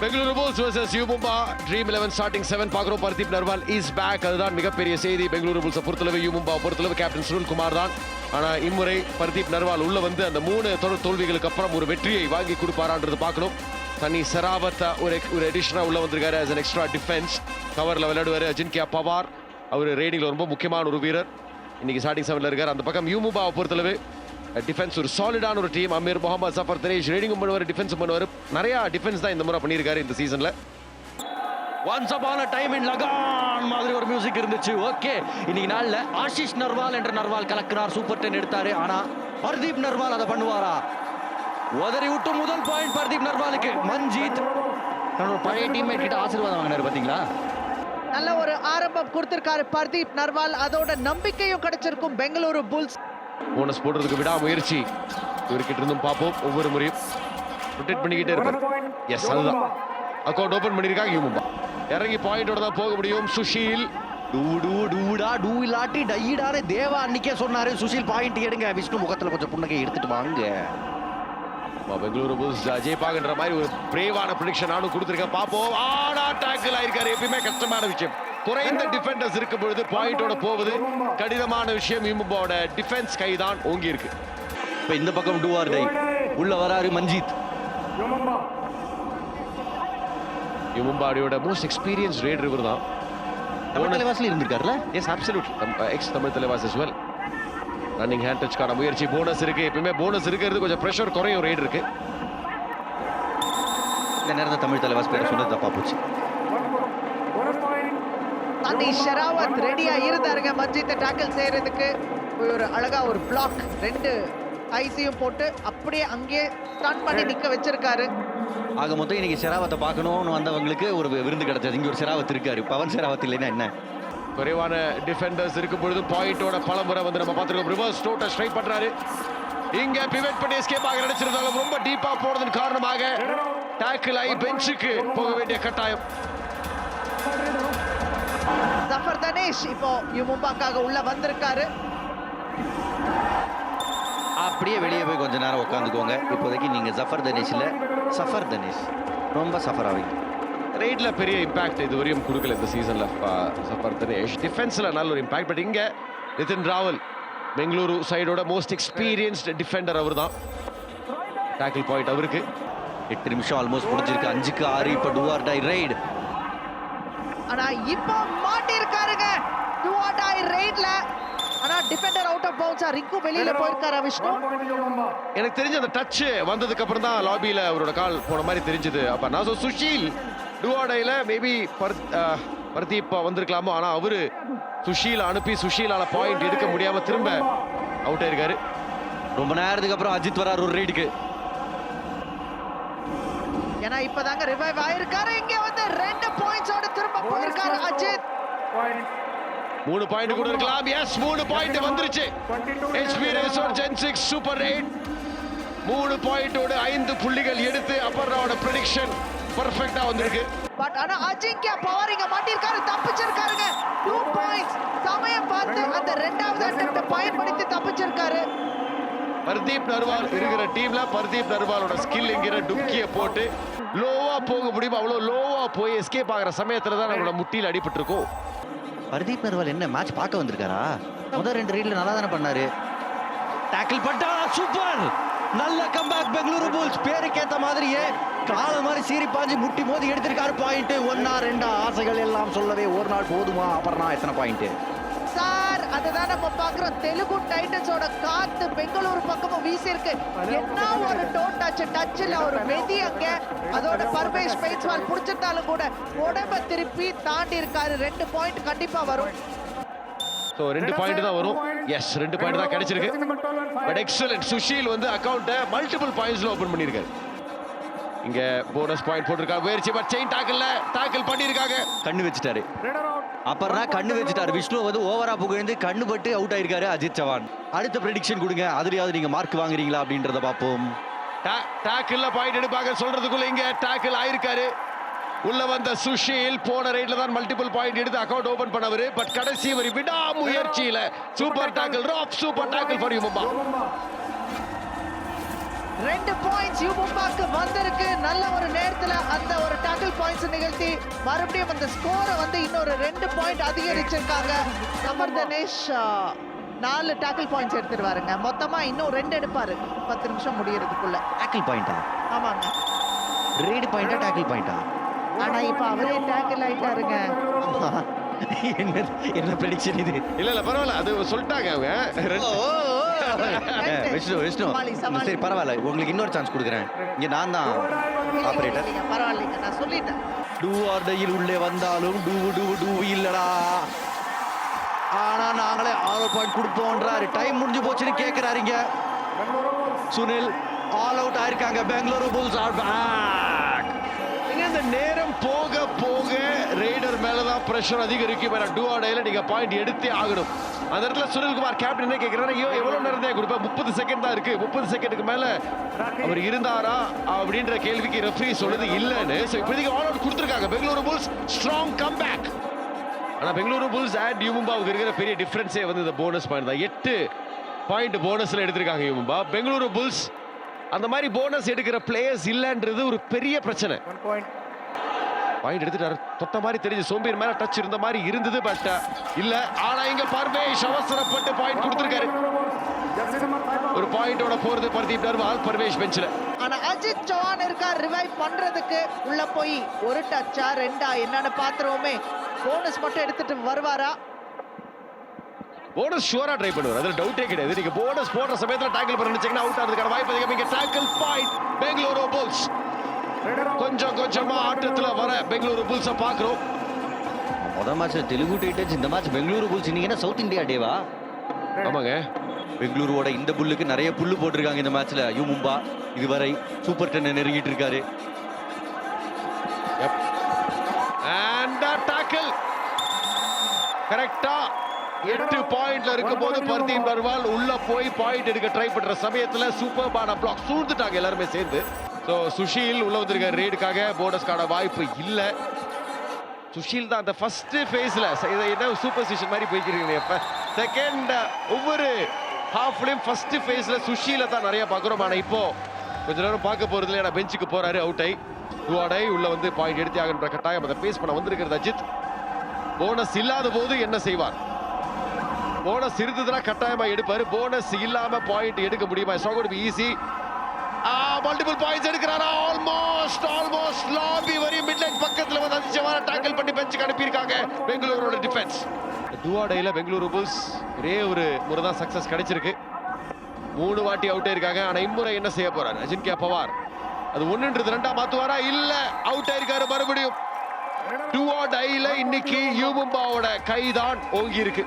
Bengaluru bulls versus U Mumba dream eleven starting seven பார்க்குறோம். Pardeep Narwal is back அதுதான் மிகப்பெரிய செய்தி. பெங்களூரு புல்ஸை பொறுத்தளவு யூ மும்பா பொறுத்தளவு கேப்டன் சுனில் குமார் தான். ஆனால் இம்முறை பர்தீப் நர்வால் உள்ள வந்து அந்த மூணு தொடர் தோல்விகளுக்கு அப்புறம் ஒரு வெற்றியை வாங்கி கொடுப்பாரான்றது பார்க்கணும். தனி சராவத்தா ஒரு ஒரு எடிஷனாக உள்ள வந்திருக்காரு as அன் எக்ஸ்ட்ரா டிஃபென்ஸ் கவரில் விளையாடுவார் அஜின்கியா பவார். அவர் ரேடிங்கில் ரொம்ப முக்கியமான ஒரு வீரர். இன்னைக்கு ஸ்டார்டிங் செவனில் இருக்கார். அந்த பக்கம் யூ மும்பாவை பொறுத்தளவு டிஃபென்ஸ் ஒரு சாலிடான ஒரு டீம் அமீர் முகமது சஃபர் தினேஷ் ரீடிங்கும் பண்ணுவார் டிஃபென்ஸும் பண்ணுவார். நிறைய டிஃபென்ஸ் தான் இந்த முறை பண்ணியிருக்காரு இந்த சீசனில் ஒன்ஸ் அப்பான டைம் இன் லகான் மாதிரி ஒரு மியூசிக் இருந்துச்சு. ஓகே இன்னைக்கு நாள்ல ஆஷிஷ் நர்வால் என்ற நர்வால் கலக்கிறார். சூப்பர் டென் எடுத்தாரு. ஆனா பர்தீப் நர்வால் அதை பண்ணுவாரா? உதறி விட்டு முதல் பாயிண்ட் பர்தீப் நர்வாலுக்கு. மன்ஜீத் தன்னோட பழைய டீம்மேட் கிட்ட ஆசீர்வாதம் வாங்கினார் பாத்தீங்களா? நல்ல ஒரு ஆரம்பம் கொடுத்திருக்காரு பர்தீப் நர்வால். அதோட நம்பிக்கையும் கிடைச்சிருக்கும் பெங்களூரு புல்ஸ். போனஸ் போடுறதுக்கு விடாமுயற்சி. இவர்கிட்ட இருந்தும் பார்ப்போம். ஒவ்வொரு முறையும் ரொட்டேட் பண்ணிக்கிட்டே இருப்பார் எஸ் அதுதான். அக்கௌண்ட் ஓபன் பண்ணியிருக்காங்க யூ மும்பா இறங்கி பாயிண்டோட தான் போக முடியும். சுஷீல். டூ டூ டூடா டூ இல்லாட்டி டையிடாரே தேவா அன்னைக்கே சொன்னாரு. சுஷில் பாயிண்ட் எடுங்க. விஷ்ணு முகத்துல கொஞ்சம் புன்னகை எடுத்துட்டு வாங்க. பெங்களூரு புல்ஸ் ஜெயிப்பாங்கன்ற மாதிரி ஒரு பிரேவான ப்ரிடிக்ஷன் நானும் கொடுத்துருக்கேன். பார்ப்போம். ஆனா டேக்கிள் ஆயிருக்காரு. எப்பயுமே கஷ்டமான விஷயம். குறைந்த டிஃபெண்டர்ஸ் இருக்கும் பொழுது பாயிண்டோட போவது கடினமான விஷயம். இம்பும்போட டிஃபென்ஸ் கைதான் ஓங்கி இருக்கு இப்ப இந்த பக்கம் டூ ஆர் டை உள்ள வராரு மஞ்சித். மும்பாடியோட மோஸ்ட் எக்ஸ்பீரியன்ஸ் ரேட் இவர் தான் Tamil Thalaivas இருந்திருக்காருல்ல? Yes absolute ex Tamil Thalaivas as well. Running hand டச்க்கான முயற்சி போனஸ் இருக்கு. எப்பயுமே போனஸ் இருக்கிறது. கொஞ்சம் ப்ரெஷர் குறையும் ரேட் இருக்கு இந்த நேரத்தில் தமிழ் தலைவாஸ் பேர் சொன்னது தப்பா போச்சு. தனி ஷெராவத் ரெடியா இருந்தாருங்க. மஜித்தை டேக்கிள் செய்யறதுக்கு ஒரு அழகா ஒரு பிளாக் ரெண்டு ஐசியும் போட்டு அப்படியே அங்கேயே ஸ்டன் பண்ணி நிக்க வச்சிருக்காரு. ஆக மொத்தம் இன்னைக்கு ஷெராவத்தை பார்க்கணும்னு வந்தவங்களுக்கு ஒரு விருந்து கிடைச்சது. இங்க ஒரு ஷெராவத் இருக்காரு. பவன் ஷெராவத் இல்லைன்னா என்ன? குறைவான டிஃபெண்டர்ஸ் இருக்கும் பொழுது பாயிண்டோட பலமுறை வந்து நம்ம பார்த்துருக்கோம். ரிவர்ஸ் டோட்டை ஸ்ட்ரைக் பண்றாரு. இங்க பிவெட் பண்ணி எஸ்கேப் ஆக நினைச்சிருந்தாலும் ரொம்ப டீப்பா போனதன் காரணமாக டேக்கிள் ஆகி பெஞ்சுக்கு போக வேண்டிய கட்டாயம். ஜஃபர் தனேஷ் இப்போ யூ மும்பாக்காக உள்ள வந்திருக்காரு. அப்படியே வெளியே போய் கொஞ்ச நேரம் உட்காந்துக்கோங்க. இப்போதைக்கு நீங்க ஜஃபர் தனேஷ் இல்ல சஃபர் தனேஷ் ரொம்ப சஃபர் ஆவீங்க. ரைட்ல பெரிய இம்பாக்ட் இதுவரையும் கொடுக்கல இந்த சீசன்ல சஃபர் தினேஷ் டிஃபென்ஸ்ல நல்ல ஒரு இம்பாக்ட் பட் இங்க நிதின் ராவல் பெங்களூரு சைடோட மோஸ்ட் எக்ஸ்பீரியன்ஸ்ட் டிஃபெண்டர் அவர் தான் டேக்கிள் பாயிண்ட் அவருக்கு. எட்டு நிமிஷம் ஆல்மோஸ்ட் முடிஞ்சிருக்கு. அஞ்சுக்கு ஆறு இப்போ டூஆர் டை ரைடு ஆனா இப்போ மாட்டி இருக்காருங்க டூ ஆட் ஆய் ரைட்ல ஆனா டிஃபெண்டர் அவுட் ஆஃப் பவுன்ஸா ரிக்கு வெளியில போயிருக்காரு விஷ்ணு எனக்கு தெரிஞ்ச அந்த டச் வந்ததுக்கு அப்புறம் தான் லாபியில அவரோட கால் போன மாதிரி தெரிஞ்சது. அப்ப நான் சொ- சுஷீல் டுவாடைல மேபி பர்தீப் வந்திருக்கலாமோ ஆனா அவரு சுஷீல் அனுப்பி சுஷீலால பாயிண்ட் எடுக்க முடியாம திரும்ப அவுட் ஆயிருக்காரு. ரொம்ப நேரத்துக்கு அப்புறம் அஜித் வரார் ஒரு ரைடுக்கு ஏன்னா இப்பதாங்க ரிவைவ் ஆயிருக்காரு. இங்க வந்து ரெண்டு பாயிண்ட்ஸோட திரும்ப போயிருக்காரு அஜித். மூணு பாயிண்ட் கூட இருக்கலாம் எஸ் மூணு பாயிண்ட் வந்துருச்சு. HP razor gen six super eight மூணு பாயிண்டோட ஐந்து புள்ளிகள் எடுத்து அப்பர்ராவோட ப்ரெடிக்ஷன் பர்ஃபெக்டா வந்திருக்கு. பட் ஆனா அஜிங்கியா பவர் இங்க மாட்டிருக்காரு தப்பிச்சிருக்காருங்க. டூ பாயிண்ட்ஸ் சமயம் பார்த்து அந்த ரெண்டாவது அட்டெம்ப்ட பயன்படுத்தி தப்பிச்சிருக்காரு. பர்தீப் நர்வால் இருக்கிற டீம்ல பர்தீப் நர்வாலோட ஸ்கில் என்கிற டுக்கிய போட்டு லோவா போக முடியும்? அவ்வளவு லோவா போய் எஸ்கேப் ஆகிற சமயத்துல தான் நம்மளோட முட்டியில் அடிபட்டு இருக்கும் ஹர்தீப் நர்வால் என்ன மேட்ச் பார்க்க வந்திருக்காரா? முதல் ரெண்டு ரைட்ல நல்லா தானே பண்ணாரு. டேக்கிள் பட்டா சூப்பர் நல்ல கம்பேக் பெங்களூரு புல்ஸ். பேருக்கு ஏத்த மாதிரியே கால மாதிரி சீறி பாஞ்சு முட்டி மோதி எடுத்திருக்காரு. பாயிண்ட் ஒன்னா ரெண்டா ஆசைகள் எல்லாம் சொல்லவே ஒரு நாள் போதுமா? அப்புறம் எத்தனை பாயிண்ட் சார் அதுதான் நம்ம பாக்குறோம் தெலுங்கு டைட்டன்ஸோட காத்து பெங்களூரு பக்கமும் வீசி இருக்கு என்ன ஒரு டோன் டச் டச்ல ஒரு மெதி அங்க. அதோட பர்வேஷ் பெய்ஸ்வால் புடிச்சிருந்தாலும் கூட உடம்ப திருப்பி தாண்டி இருக்காரு. ரெண்டு பாயிண்ட் கண்டிப்பா வரும். ஸோ ரெண்டு பாயிண்ட் தான் வரும். எஸ் ரெண்டு பாயிண்ட் தான் கிடைச்சிருக்கு. பட் எக்ஸலன்ட் சுஷீல் வந்து அக்கௌண்ட்டை மல்டிபிள் பாயிண்ட்ஸ்ல ஓபன் பண்ணியிருக்காரு. இங்க போனஸ் பாயிண்ட் போட்டிருக்காங்க முயற்சி பட் செயின் டாக்கிள்ல டாக்கிள் பண்ணியிருக்காங்க. கண்ணு வச்சுட்டாரு. அப்புறம் கண்ணு வச்சுட்டாரு. விஷ்ணு வந்து ஓவரா புகழ்ந்து கண்ணு பட்டு அவுட் ஆயிருக்காரு அஜித் சவான். அடுத்த ப்ரெடிக்ஷன் கொடுங்க. அதுலயாவது நீங்க மார்க் வாங்குறீங்களா அப்படின்றத பார்ப்போம். டாக்கிள்ல பாயிண்ட் எடுப்பாங்க சொல்றதுக்குள்ள இங்க டாக்கிள் ஆயிருக்காரு. உள்ள வந்த சுஷீல் போன ரைட்ல தான் மல்டிபிள் பாயிண்ட் எடுத்து அக்கவுண்ட் ஓபன் பண்ணவரு. பட் கடைசி வரை விடா முயற்சியில super tackle rap super tackle for U Mumba ரெண்டு பாயிண்ட்ஸ் யூ மும்பாக்கு வந்திருக்கு. நல்ல ஒரு நேர்த்தி நேரத்துல அந்த ஒரு டாக்கிள் பாயிண்ட்ஸ் நிகழ்த்தி மறுபடியும் அந்த ஸ்கோரை வந்து இன்னொரு ரெண்டு பாயிண்ட் அதிகரிச்சிருக்காங்க. சமர் தனேஷ் நாலு டாக்கிள் பாயிண்ட்ஸ் எடுத்துருவாருங்க. மொத்தமா இன்னும் ரெண்டு எடுப்பாரு. பத்து நிமிஷம் முடியறதுக்குள்ள. டேக்கிள் பாயிண்டா ஆமாங்க. ரேடு பாயிண்டா டேக்கிள் பாயிண்டா ஆனா இப்ப அவரே டாக்கிள் ஆயிட்டாருங்க. என்ன என்ன ப்ரெடிக்ஷன் இது? இல்ல இல்ல பரவாயில்ல. அது சொல்லிட்டாங்க அவங்க. விஷ்ணு விஷ்ணு. சரி பரவாயில்ல. உங்களுக்கு இன்னொரு சான்ஸ் கொடுக்குறேன். இங்க நான் தான் ஆபரேட்டர் பரவாயில்லைங்க நான் சொல்லிட்டேன். டூ ஆர் டையில் உள்ளே வந்தாலும் டூ டூ டூ இல்லடா. ஆனா நாங்களே ஆறு பாயிண்ட் கொடுப்போம்ன்றாரு டைம் முடிஞ்சு போச்சுன்னு கேக்குறாருங்க சுனில் ஆல் அவுட் ஆயிருக்காங்க. பெங்களூரு புல்ஸ் ஆர் பேக் இந்த நேரம் போக போக ரெய்டர் மேலதான் பிரஷர் அதிகரிக்கும் ஏன்னா டூ ஆடையில் நீங்க பாயிண்ட் எடுத்தே ஆகணும். அந்த இடத்துல சுனில்குமார் கேப்டன் என்ன கேட்கிறாரு ஐயோ எவ்வளவு நேரம் தான் கொடுப்பேன் முப்பது செகண்ட் தான் இருக்கு. முப்பது செகண்டுக்கு மேல அவர் இருந்தாரா அப்படின்ற கேள்விக்கு ரெஃப்ரி சொல்லுது இல்லைன்னு ஸோ இப்போதைக்கு ஆல் அவுட் கொடுத்துருக்காங்க. Bengaluru bulls strong comeback ஆனா பெங்களூரு புல்ஸ் அண்ட் யூமும்பாவுக்கு இருக்கிற பெரிய டிஃபரன்ஸே வந்து இந்த போனஸ் பாயிண்ட் தான். எட்டு பாயிண்ட் போனஸ்ல எடுத்திருக்காங்க யூமும்பா பெங்களூரு புல்ஸ் அந்த மாதிரி போனஸ் எடுக்கிற பிளேயர்ஸ் இல்லைன்றது ஒரு பெரிய பிரச்சனை. பாயிண்ட் எடுத்துட்டாரு. தொட்ட மாதிரி தெரிஞ்சு சோம்பேறி மேல டச் இருந்த மாதிரி இருந்தது பட் இல்ல. ஆனா இங்க பர்வேஷ் அவசரப்பட்டு பாயிண்ட் கொடுத்திருக்காரு. ஒரு பாயிண்டோட போறது பர்தீப் நர்வால் பர்வேஷ் பெஞ்சில் ஆனா அஜித் சௌஹான் இருக்கார் ரிவைவ் பண்றதுக்கு உள்ள போய் ஒரு டச்சா ரெண்டா என்னன்னு பாத்துருவோமே. போனஸ் மட்டும் எடுத்துட்டு வருவாரா? போனஸ் ஷூரா ட்ரை பண்ணுவார். அதுல டவுட்டே கிடையாது. நீங்க போனஸ் போடுற சமயத்துல டேக்கிள் பண்ண நினைச்சீங்கன்னா அவுட் ஆகிறதுக்கான வாய்ப்பு அதிகம். இங்க டேக்கிள் பாயிண்ட் பெங்களூரு புல்ஸ் கொஞ்சம் கொஞ்சமா ஆட்டத்துல வர பெங்களூரு புல்ஸ பாக்குறோம். முதல் மேட்ச் தெலுங்கு டைட்டன்ஸ் இந்த மேட்ச் பெங்களூரு புல்ஸ். இன்னைக்கு சவுத் இந்தியா டேவா? ஆமாங்க. பெங்களூருவோட இந்த புல்லுக்கு நிறைய புல்லு போட்டிருக்காங்க இந்த மேட்ச்ல யூ மும்பா இதுவரை சூப்பர் டென் நெருங்கிட்டு இருக்காரு கரெக்டா எட்டு பாயிண்ட்ல இருக்கும்போது பர்தீப் நர்வால் உள்ள போய் பாயிண்ட் எடுக்க ட்ரை பண்ற சமயத்துல சூப்பர் பான பிளாக் சூழ்ந்துட்டாங்க எல்லாருமே சேர்ந்து. ஸோ சுஷீல் உள்ள வந்திருக்க ரேடுக்காக போனஸ்க்கான வாய்ப்பு இல்லை. சுஷீல் தான் அந்த ஃபர்ஸ்ட் ஃபேஸில் என்ன சூப்பர் ஸ்டிஷன் மாதிரி போய்க்கிறீங்களே இப்போ செகண்ட் ஒவ்வொரு ஹாஃப்லேயும் ஃபர்ஸ்ட் ஃபேஸில் சுஷீலை தான் நிறையா பார்க்குறோம். ஆனால் இப்போது கொஞ்ச நேரம் பார்க்க போகிறது இல்லை பெஞ்சுக்கு போகிறாரு அவுட் ஆகி டூஆடை உள்ளே வந்து பாயிண்ட் எடுத்து ஆகின்ற கட்டாயம் அதை ஃபேஸ் பண்ண வந்திருக்கிறது அஜித். போனஸ் இல்லாத போது என்ன செய்வார்? போனஸ் இருந்ததுன்னா கட்டாயமாக எடுப்பார். போனஸ் இல்லாமல் பாயிண்ட் எடுக்க முடியுமா? இட்ஸ் ஈஸி மல்டிபிள் பாயிண்ட்ஸ் எடுக்கிறாரா? ஆல்மோஸ்ட் ஆல்மோஸ்ட் லாபி வரி மிட்லைன் பக்கத்துல வந்து அதிர்ச்சியமான டாக்கிள் பண்ணி பெஞ்சுக்கு அனுப்பியிருக்காங்க. பெங்களூரோட டிஃபென்ஸ் டுவாடையில் பெங்களூரு புல்ஸ் ஒரே ஒரு முறை தான் சக்ஸஸ் கிடைச்சிருக்கு. மூணு வாட்டி அவுட் இருக்காங்க ஆனால் இம்முறை என்ன செய்ய போறார்? அஜின்கியா பவார். அது ஒன்றுன்றது ரெண்டா மாத்துவாரா? இல்ல அவுட் ஆயிருக்காரு மறுபடியும். டூ ஆட் டைல இன்னைக்கு யூமும்பாவோட கைதான் ஓங்கி இருக்கு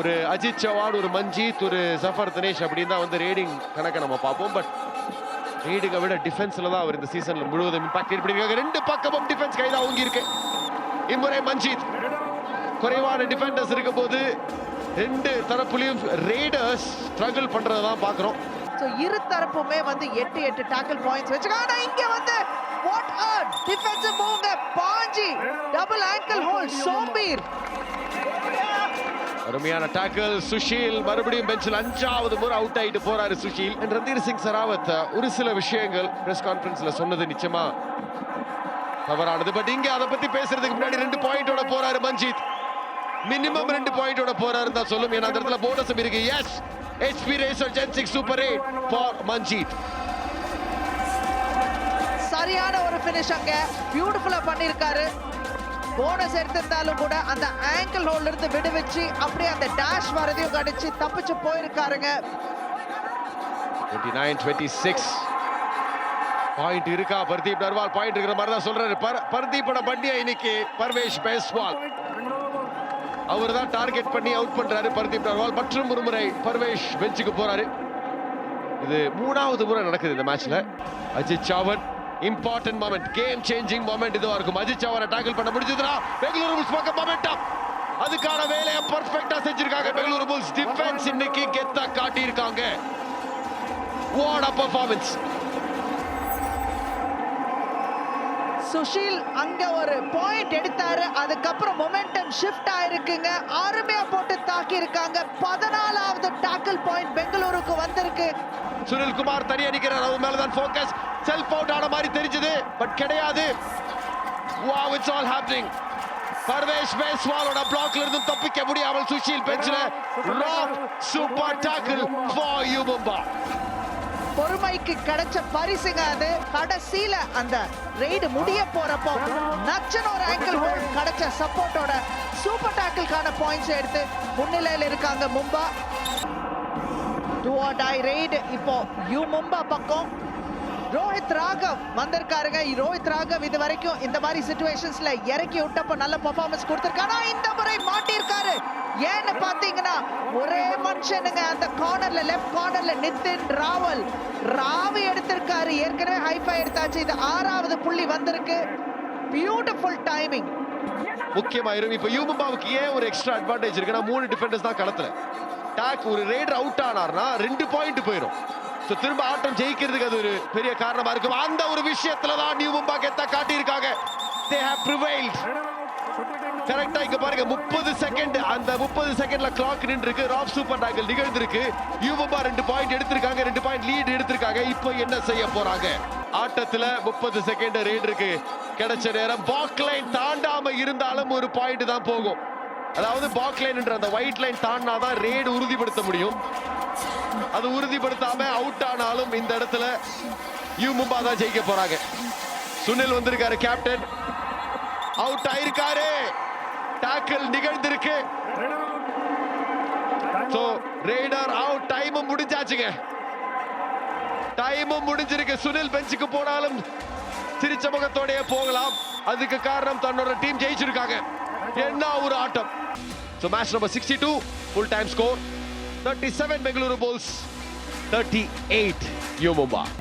ஒரு அஜித் சவான் ஒரு மஞ்சித் ஒரு சஃபர் தினேஷ் அப்படின்னு தான் வந்து ரேடிங் கணக்கை நம்ம பார்ப்போம். பட் ரீடுக விட டிஃபென்ஸ்ல தான் அவர் இந்த சீசன்ல முழுவதும் இம்பாக்ட் ஏற்படுத்திருக்காங்க ரெண்டு பக்கமும் டிஃபென்ஸ் கைதான் ஓங்கி இருக்கு இம்முறை மஞ்சித் குறைவான டிஃபெண்டர்ஸ் இருக்க போது ரெண்டு தரப்புலையும் ரேடர்ஸ் ஸ்ட்ரகிள் பண்றதை தான் பார்க்குறோம். ஸோ இரு தரப்புமே வந்து எட்டு எட்டு டாக்கிள் பாயிண்ட்ஸ் வச்சுக்காங்க ஆனா இங்க வந்து வாட் அ டிஃபென்சிவ் மூவ்ங்க பாஞ்சி டபுள் ஆங்கிள் ஹோல் சோம்பீர். அருமையான டாக்கிள் சுஷீல். மறுபடியும் பெஞ்சில் அஞ்சாவது முறை அவுட் ஆயிட்டு போறாரு சுஷீல். ரந்தீர் சிங் சராவத் ஒரு சில விஷயங்கள் பிரஸ் கான்ஃபரன்ஸ்ல சொன்னது நிச்சயமா. தவறானது. பட் இங்க அதை பத்தி பேசுறதுக்கு முன்னாடி ரெண்டு பாயிண்டோட போறாரு மஞ்சித். மினிமம் ரெண்டு பாயிண்டோட போறாரு தான் சொல்லும். ஏன்னா அந்த இடத்துல போனஸும் இருக்கு. Yes HP razor gen six super eight for Manjeet. சரியான ஒரு ஃபினிஷ் அங்க. பியூட்டிஃபுல்லா பண்ணிருக்காரு போனஸ் எடுத்திருந்தாலும் கூட அந்த ஆங்கிள் ஹோல்ல இருந்து விடுவிச்சு அப்படியே அந்த டேஷ் வரதையும் கடிச்சு தப்பிச்சு போயிருக்காருங்க. 29 26 பாயிண்ட் இருக்கா? பர்தீப் நர்வால் பாயிண்ட் இருக்கிற மாதிரி தான் சொல்றாரு. பர் பர்தீப்போட பண்டியா இன்னைக்கு பர்வேஷ் பேஸ்வால். அவர் தான் டார்கெட் பண்ணி அவுட் பண்றாரு பர்தீப் நர்வால். மற்றும் ஒரு முறை பர்வேஷ் பெஞ்சுக்கு போறாரு. இது மூணாவது முறை நடக்குது இந்த மேட்ச்ல Ajith Chavan important moment game changing moment இதுவா இருக்கும். அஜித் அவரை டாக்கிள் பண்ண முடிஞ்சதுனா பெங்களூரு புல்ஸ் பக்கம் மொமெண்டம் அதுக்கான வேலையை பர்ஃபெக்டா செஞ்சிருக்காங்க. பெங்களூரு புல்ஸ் டிஃபென்ஸ் இன்னைக்கு கெத்தா காட்டியிருக்காங்க. வாட் அ பர்ஃபார்மன்ஸ் சுஷீல் அங்க ஒரு பாயிண்ட் எடுத்தாரு. அதுக்கப்புறம் மொமெண்டம் ஷிஃப்ட் ஆயிருக்குங்க. அருமையா போட்டு தாக்கி இருக்காங்க பதினாலாவது டாக்கிள் பாயிண்ட் பெங்களூருக்கு வந்திருக்கு. சுனில் குமார் தனியா நிக்கிறார். அவர் மேல தான் ஃபோக்கஸ் செல்ஃப் அவுட் ஆன மாதிரி தெரிஞ்சது பட் கிடையாது. Wow it's all happening Parvesh பேஸ்வாலோட பிளாக்ல இருந்து தப்பிக்க முடியாமல் சுஷீல் பெஞ்சில rock super tackle for U Mumba பொறுமைக்கு கிடைச்ச பரிசுங்க அது. கடைசியில அந்த ரெய்டு முடிய போறப்போ நச்சன ஒரு ஆங்கிள் ஹோல்ட் கிடைச்ச சப்போர்ட்டோட சூப்பர் டாக்கிள்கான பாயிண்ட்ஸ் எடுத்து முன்னிலையில் இருக்காங்க Mumba. Do or die raid இப்போ யூ மும்பா பக்கம். ரோஹித் ராகவ் வந்திருக்காருங்க. ரோஹித் ராகவ் இது வரைக்கும் இந்த மாதிரி சுச்சுவேஷன்ஸ்ல இறக்கி விட்டப்ப நல்ல பர்ஃபார்மன்ஸ் கொடுத்திருக்காரு. இந்த முறை மாட்டிருக்காரு ஏன்னு பாத்தீங்கன்னா ஒரே மனுஷனுங்க. அந்த கார்னர்ல லெஃப்ட் கார்னர்ல நிதின் ராவல் ராவி எடுத்திருக்காரு. ஏற்கனவே ஹைஃபை எடுத்தாச்சு. இது ஆறாவது புள்ளி வந்திருக்கு. பியூட்டிஃபுல் டைமிங் முக்கியமா இருக்கும் இப்ப யூ ஏன் ஒரு எக்ஸ்ட்ரா அட்வான்டேஜ் இருக்குன்னா மூணு டிஃபெண்டர்ஸ் தான் களத்துல. டாக் ஒரு ரேடர் அவுட் ஆனார்னா ரெண்டு பாயிண்ட் போயிடும் ஸோ திரும்ப ஆட்டம் ஜெயிக்கிறதுக்கு அது ஒரு பெரிய காரணமா இருக்கும். அந்த ஒரு விஷயத்துல தான் நியூ மும்பா கெத்தா காட்டியிருக்காங்க. தே ஹேவ் ப்ரிவைல்ட் கரெக்டா இங்க பாருங்க முப்பது செகண்ட் அந்த முப்பது செகண்ட்ல கிளாக் நின்றுருக்கு. ராப் சூப்பர் டாக்கல் நிகழ்ந்திருக்கு. யூபா ரெண்டு பாயிண்ட் எடுத்திருக்காங்க ரெண்டு பாயிண்ட் லீட் எடுத்திருக்காங்க. இப்போ என்ன செய்ய போறாங்க? ஆட்டத்துல முப்பது செகண்ட் ரைடருக்கு கிடைச்ச நேரம் பாக் லைன் தாண்டாம இருந்தாலும் ஒரு பாயிண்ட் தான் போகும். அதாவது பாக் லைன் என்ற அந்த ஒயிட் லைன் தாண்டினாதான் ரேடு உறுதிப்படுத்த முடியும். அது உறுதிப்படுத்தாம அவுட் ஆனாலும் இந்த இடத்துல யூ மும்பா தான் ஜெயிக்க போறாங்க. சுனில் வந்திருக்காரு கேப்டன் அவுட் ஆயிருக்காரு. டாக்கிள் நிகழ்ந்திருக்கு. சோ ரேடர் அவுட் டைமும் முடிஞ்சாச்சுங்க. டைமும் முடிஞ்சிருக்கு. சுனில் பெஞ்சுக்கு போனாலும் சிரிச்ச முகத்தோடயே போகலாம். அதுக்கு காரணம் தன்னோட டீம் ஜெயிச்சிருக்காங்க. என்ன ஒரு ஆட்டம். So match number sixty two full time score thirty seven Bengaluru bulls thirty eight U Mumba